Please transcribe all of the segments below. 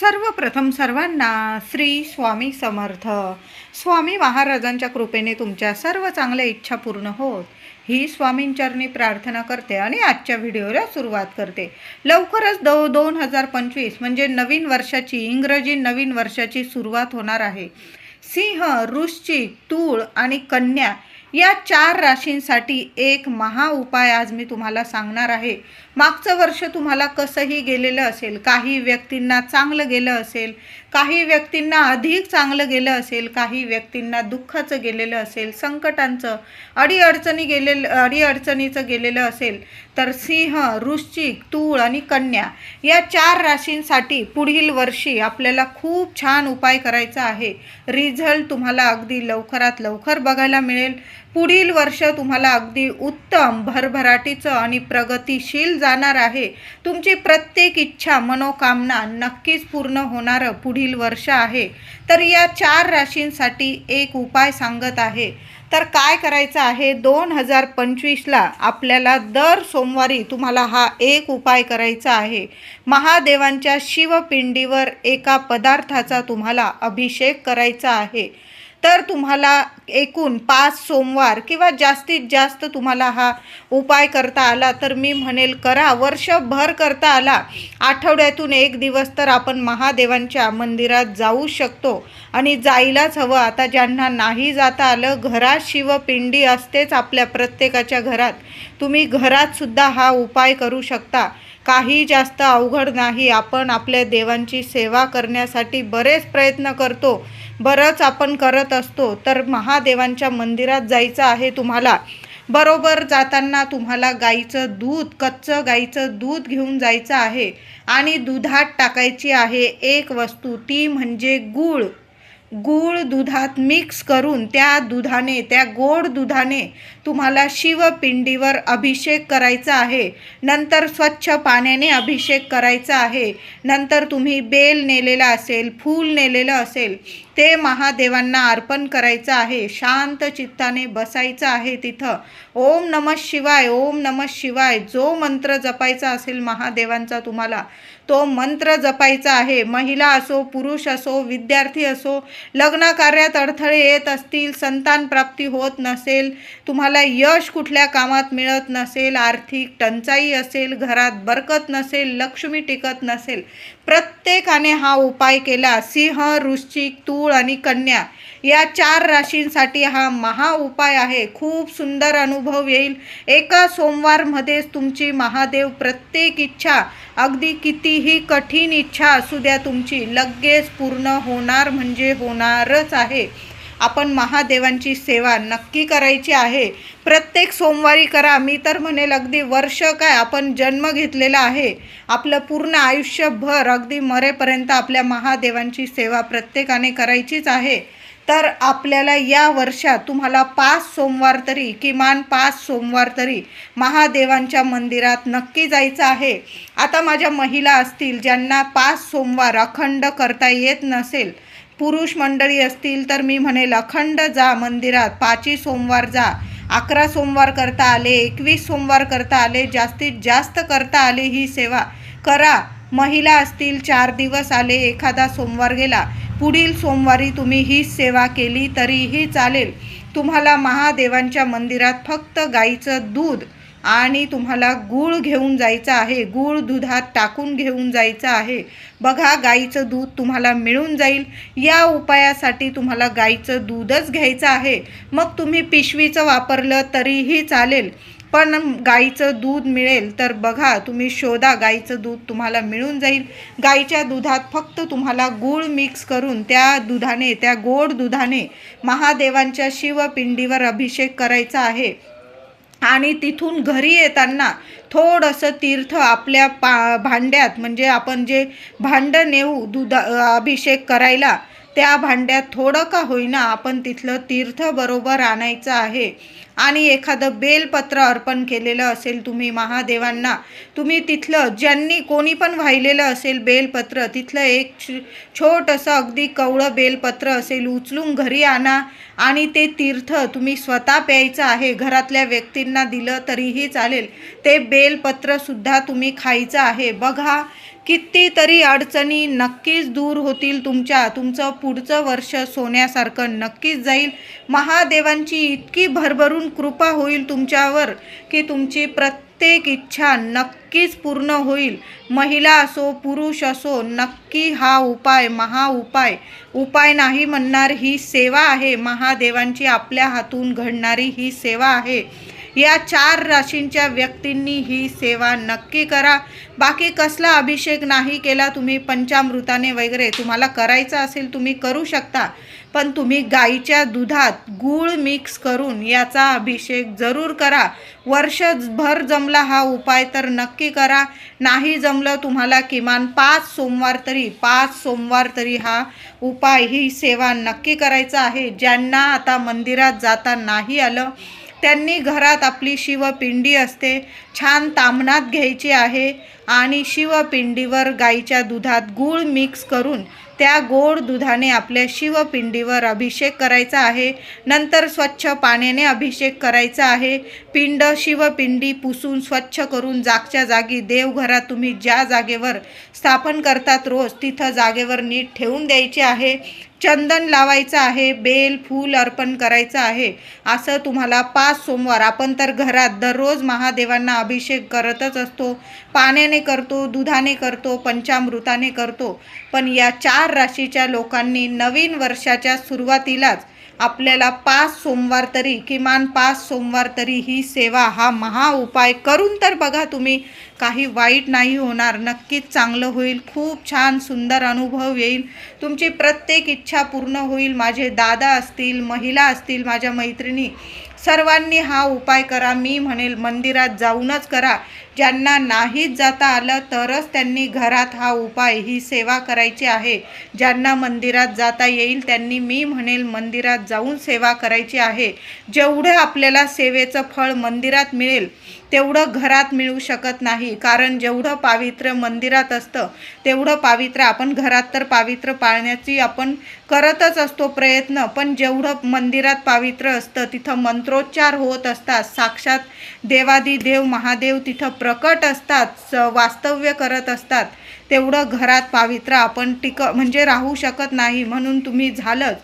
सर्वप्रथम सर्वांना श्री स्वामी समर्थ. स्वामी महाराजांच्या कृपेने तुमच्या सर्व चांगल्या इच्छा पूर्ण होत. ही स्वामींचरणी प्रार्थना करते आणि आजच्या व्हिडिओला सुरुवात करते. लवकरच दो दोन हजार पंचवीस म्हणजे नवीन वर्षाची इंग्रजी नवीन वर्षाची सुरुवात होणार आहे. सिंह वृश्चिक तूळ आणि कन्या या चार राशींसाठी एक महा उपाय आज मी तुम्हाला सांगणार आहे. मागचं वर्ष तुम्हाला कसंही गेलेलं असेल काही व्यक्तींना चांगलं गेलं असेल काही व्यक्तींना अधिक चांगलं गेलं असेल काही व्यक्तींना दुःखाचं गेलेलं असेल संकटांचं अडीअडचणी गेलेलं अडीअडचणीचं गेलेलं असेल तर सिंह वृश्चिक तूळ आणि कन्या या चार राशींसाठी पुढील वर्षी आपल्याला खूप छान उपाय करायचा आहे. रिझल्ट तुम्हाला अगदी लवकरात लवकर बघायला मिळेल. पुढील वर्ष तुम्हाला अगदी उत्तम भरभराटीचं आणि प्रगतिशील जाणार आहे. तुमची प्रत्येक इच्छा मनोकामना नक्कीच पूर्ण होणारं पुढील वर्ष आहे. तर या चार राशींसाठी एक उपाय सांगत आहे. तर काय करायचं आहे? दोन हजार पंचवीसला आपल्याला दर सोमवारी तुम्हाला हा एक उपाय करायचा आहे. महादेवांच्या शिवपिंडीवर एका पदार्थाचा तुम्हाला अभिषेक करायचा आहे. तर तुम्हाला एकूण पाच सोमवार किंवा जास्तीत जास्त तुम्हाला हा उपाय करता आला तर मी म्हणेल करा. वर्षभर करता आला. आठवड्यातून एक दिवस तर आपण महादेवांच्या मंदिरात जाऊ शकतो आणि जायलाच हवं. आता ज्यांना नाही जाता आलं घरात शिवपिंडी असतेच आपल्या प्रत्येकाच्या घरात. तुम्ही घरातसुद्धा हा उपाय करू शकता. काही जास्त अवघड नाही. आपण आपल्या देवांची सेवा करण्यासाठी बरेच प्रयत्न करतो. बरंच आपण करत असतो तर महादेवांच्या मंदिरात जायचं आहे तुम्हाला. बरोबर जाताना तुम्हाला गाईचं दूध कच्चं गाईचं दूध घेऊन जायचं आहे. आणि दुधात टाकायची आहे एक वस्तू ती म्हणजे गूळ. गूळ दुधात मिक्स करून त्या दुधाने त्या गोड दुधाने तुम्हाला शिवपिंडीवर अभिषेक करायचा आहे. नंतर स्वच्छ पाण्याने अभिषेक करायचा आहे. नंतर तुम्ही बेल नेलेला असेल फूल नेलेलं असेल ते महादेवांना अर्पण करायचं आहे. शांत चित्ताने बसायचं आहे तिथं. ओम नमः शिवाय ओम नमः शिवाय जो मंत्र जपायचा असेल महादेवांचा तुम्हाला तो मंत्र जपायचा आहे. महिला असो पुरुष असो विद्यार्थी असो लग्न कार्यात अडथळे येत असतील संतान प्राप्ती होत नसेल तुम्हाला यश कुठल्या कामात मिळत नसेल आर्थिक टंचाई असेल घरात बरकत नसेल लक्ष्मी टिकत नसेल प्रत्येकाने हा उपाय केला. सिंह वृश्चिक तूळ आणि कन्या या चार राशींसाठी हा महा उपाय आहे. खूप सुंदर अनुभव येईल. एका सोमवारमध्येच तुमची महादेव प्रत्येक इच्छा अगदी कितीही कठीण इच्छा असू द्या तुमची लगेच पूर्ण होणार म्हणजे होणारच आहे. आपण महादेवांची सेवा नक्की करायची आहे. प्रत्येक सोमवारी करा. मी तर म्हणेल अगदी वर्ष काय आपण जन्म घेतलेला आहे. आपलं पूर्ण आयुष्यभर अगदी मरेपर्यंत आपल्या महादेवांची सेवा प्रत्येकाने करायचीच आहे. तर आपल्याला या वर्षात तुम्हाला पाच सोमवार तरी किमान पाच सोमवार तरी महादेवांच्या मंदिरात नक्की जायचं आहे. आता माझ्या महिला असतील ज्यांना पाच सोमवार अखंड करता येत नसेल पुरुष मंडळी असतील तर मी म्हणेल अखंड जा मंदिरात पाचही सोमवार जा. अकरा सोमवार करता आले एकवीस सोमवार करता आले जास्तीत जास्त करता आले ही सेवा करा. महिला असतील चार दिवस आले एखादा सोमवार गेला. पुढील सोमवारी तुम्ही ही सेवा केली तरीही चालेल. तुम्हाला महादेवांच्या मंदिरात फक्त गाईचं दूध आणि तुम्हाला गूळ घेऊन जायचं आहे गूळ दुधात टाकून घेऊन जायचं आहे. बघा गाईचं दूध तुम्हाला मिळून जाईल. या उपायासाठी तुम्हाला गाईचं दूधच घ्यायचं आहे. मग तुम्ही पिशवीचं वापरलं तरीही चालेल. पण गाईचं दूध मिळेल तर बघा तुम्ही शोधा गाईचं दूध तुम्हाला मिळून जाईल. गाईच्या दुधात फक्त तुम्हाला गूळ मिक्स करून त्या दुधाने त्या गोड दुधाने महादेवांच्या शिवपिंडीवर अभिषेक करायचा आहे. आणि तिथून घरी येताना थोडंसं तीर्थ आपल्या पा भांड्यात म्हणजे आपण जे भांडं नेऊ दुधा अभिषेक करायला त्या भांड्यात थोडं का होईना आपण तिथलं तीर्थ बरोबर आणायचं आहे. आणि एखादं बेलपत्र अर्पण केलेलं असेल तुम्ही महादेवांना तुम्ही तिथलं ज्यांनी कोणी पण वाहिलेलं असेल बेलपत्र तिथलं एक छ छोटंसं अगदी कवळं बेलपत्र असेल उचलून घरी आणा. आणि ते तीर्थ तुम्ही स्वतः प्यायचं आहे घरातल्या व्यक्तींना दिलं तरीही चालेल. ते बेलपत्रसुद्धा तुम्ही खायचं आहे. बघा कितीतरी अडचणी नक्कीच दूर होतील तुमच्या तुमचं पुढचं वर्ष सोन्यासारखं नक्कीच जाईल. महादेवांची इतकी भरभरून कृपा होईल तुमच्यावर की तुमची प्रत्येक इच्छा नक्कीच पूर्ण होईल. महिला असो पुरुष असो नक्की हा उपाय महा उपाय. उपाय नाही म्हणणार ही सेवा आहे. महादेवांची आपल्या हातून घडणारी ही सेवा आहे. या चार राशींच्या व्यक्तींनी ही सेवा नक्की करा. बाकी कसला अभिषेक नाही केला तुम्ही पंचामृताने वगैरे तुम्हाला करायचा असेल तुम्ही करू शकता. पण तुम्ही गाईच्या दुधात गूळ मिक्स करून याचा अभिषेक जरूर करा. वर्षभर जमला हा उपाय तर नक्की करा. नाही जमलं तुम्हाला किमान पाच सोमवार तरी पाच सोमवार तरी हा उपाय ही सेवा नक्की करायचा आहे. ज्यांना आता मंदिरात जाता नाही आलं त्यांनी घरात आपली शिवपिंडी असते. छान तामणात घ्यायची आहे आणि शिवपिंडीवर गाईच्या दुधात गूळ मिक्स करून त्या गोड दुधाने आपल्या शिवपिंडीवर अभिषेक करायचा आहे. नंतर स्वच्छ पाण्याने अभिषेक करायचा आहे. पिंड शिवपिंडी पुसून स्वच्छ करून जागच्या जागी देवघरात तुम्ही ज्या जागेवर स्थापन करतात रोज तिथं जागेवर नीट ठेवून द्यायचे आहे. चंदन लावायचं आहे बेल फूल अर्पण करायचं आहे. असं तुम्हाला पाच सोमवार आपण तर घरात दररोज महादेवांना अभिषेक करतच असतो. पाण्याने करतो दुधाने करतो पंचामृताने करतो. पण या चार राशीच्या लोकांनी नवीन वर्षाच्या सुरुवातीलाच आपल्याला पाच सोमवार तरी किमान पाच सोमवार तरी ही सेवा हा महा उपाय करून तर बघा तुम्ही. काही वाईट नाही होणार नक्कीच चांगलं होईल. खूप छान सुंदर अनुभव येईल. तुमची प्रत्येक इच्छा पूर्ण होईल. माझे दादा असतील महिला असतील माझ्या मैत्रिणी सर्वांनी हा उपाय करा. मी म्हणेल मंदिरात जाऊनच करा. ज्यांना नाहीच जाता आलं तरच त्यांनी घरात हा उपाय ही सेवा करायची आहे. ज्यांना मंदिरात जाता येईल त्यांनी मी म्हणेल मंदिरात जाऊन सेवा करायची आहे. जेवढं आपल्याला सेवेचं फळ मंदिरात मिळेल तेवढं घरात मिळू शकत नाही. कारण जेवढं पावित्र्य मंदिरात असतं तेवढं पावित्र्य आपण घरात तर पावित्र्य पाळण्याची आपण करतच असतो प्रयत्न. पण जेवढं मंदिरात पावित्र्य असतं तिथं मंत्रोच्चार होत असतात. साक्षात देवादी देव महादेव तिथं प्रकट असतात स वास्तव्य करत असतात तेवढं घरात पावित्र्य आपण टिक म्हणजे राहू शकत नाही म्हणून तुम्ही झालंच.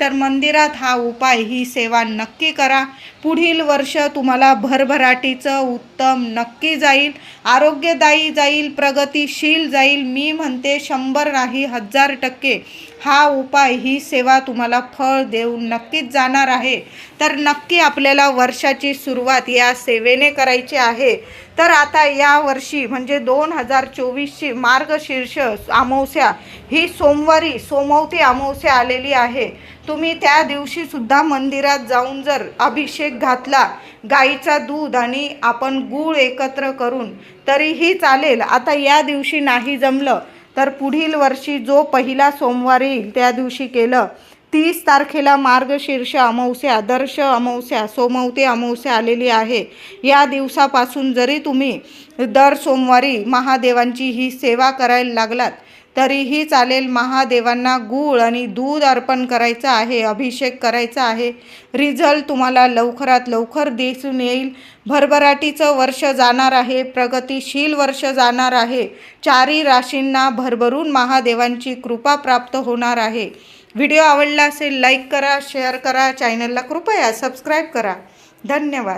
तर मंदिरात हा उपाय ही सेवा नक्की करा. पुढील वर्ष तुम्हाला भरभराटीचं उत्तम नक्की जाईल. आरोग्यदायी जाईल प्रगतिशील जाईल. मी म्हणते शंभर नाही हजार टक्के. हा उपाय ही सेवा तुम्हाला फळ देऊन नक्कीच जाणार आहे. तर नक्की आपल्याला वर्षाची सुरुवात या सेवेने करायची आहे. तर आता या वर्षी म्हणजे दोन हजार चोवीसची मार्गशीर्ष अमावस्या ही सोमवारी सोमवती अमावस्या आलेली आहे. तुम्ही त्या दिवशीसुद्धा मंदिरात जाऊन जर अभिषेक घातला गाईचा दूध आणि आपण गूळ एकत्र करून तरीही चालेल. आता या दिवशी नाही जमलं तर पुढील वर्षी जो पहिला सोमवार येईल त्या दिवशी केलं. तीस तारखेला मार्गशीर्ष अमावस्या दर्श अमावस्या सोमवती अमावस्या आलेली आहे. या दिवसापासून जरी तुम्ही दर सोमवारी महादेवांची ही सेवा करायला लागलात तरीही चालेल. महादेवांना गूळ आणि दूध अर्पण करायचं आहे अभिषेक करायचा आहे. रिझल्ट तुम्हाला लवकरात लवकर दिसून येईल. भरभराटीचं वर्ष जाणार आहे प्रगतिशील वर्ष जाणार आहे. चारी राशींना भरभरून महादेवांची कृपा प्राप्त होणार आहे. व्हिडिओ आवडला असेल लाईक करा शेअर करा चॅनलला कृपया सबस्क्राईब करा. धन्यवाद.